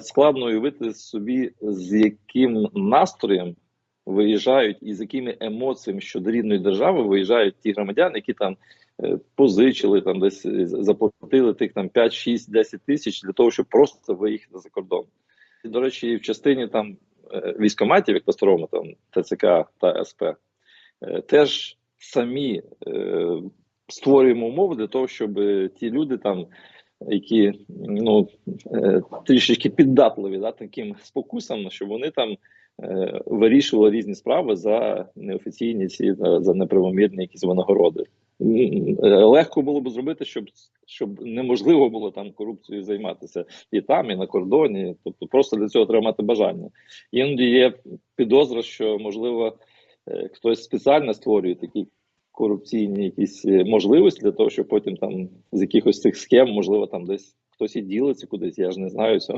складно уявити собі, з яким настроєм виїжджають і з якими емоціями щодо рідної держави виїжджають ті громадяни, які там е, позичили, там десь е, заплатили тих там 5, 6, 10 тисяч для того, щоб просто виїхати за кордон. І, до речі, в частині там е, військоматів, як по-старому, там ТЦК та СП, теж самі е, створюємо умови для того, щоб ті люди там, які ну е, трішечки піддатливі да, таким спокусам, щоб вони там е, вирішували різні справи за неофіційні ці за за неправомірні якісь винагороди. Е, Легко було б зробити, щоб щоб неможливо було там корупцією займатися і там, і на кордоні. Тобто, просто для цього треба мати бажання. Іноді є підозра, що можливо е, хтось спеціально створює такі корупційні якісь е, можливості для того, щоб потім там з якихось цих схем, можливо, там десь хтось і ділиться кудись. Я ж не знаю цього.